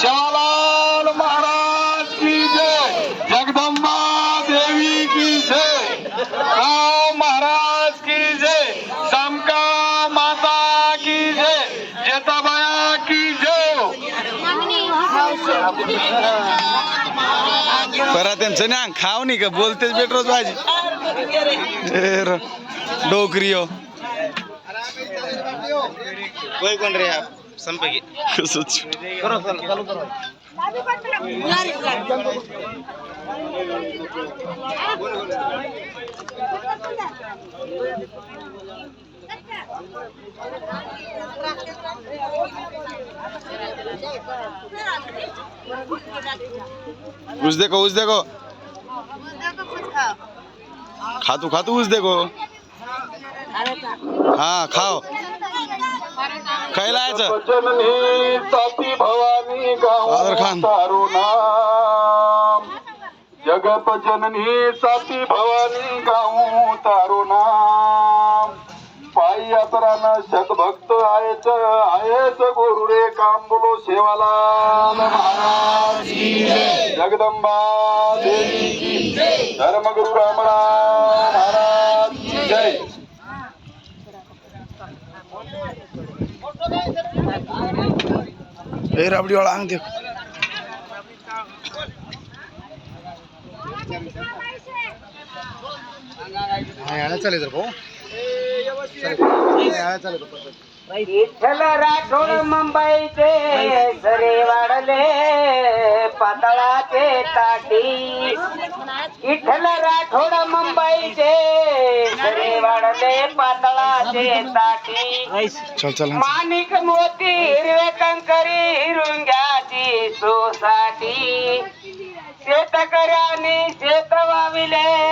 शालाल महाराज की जय। जगदम्बा देवी की जय। राव महाराज की जय। समका माता की जय। जेताबाया की जय। करा त्यांचं ना खाव नाही का? बोलतेच भेट रोज भाजी. ए डोकरी हो. कोई कोण रे आप संपगी कसंच उस देखो उस देखो खातू खातू उस देखो हाँ खाओ भवानी आदर खान. गाऊ तारू नाम जगत जननी साती भवानी गाऊ तारू नाम पायी यात्रानं शतभक्त आहेच आहेच गुरु रे काम बोलो सेवाला. जगदंबा देवी. धर्मगुरु रामराव ए राबडी वाला अंग देख चले तर भाऊ विठ्ठल राठोड मुंबईचे सरे वाढले पातळाचे ताटी. विठ्ठल राठोड मुंबईचे पातळाचे ताटी माणिक मोती हिरवे कंकरी हिरुंग्याची सोसाटी. शेतकऱ्यांनी शेत वाविले.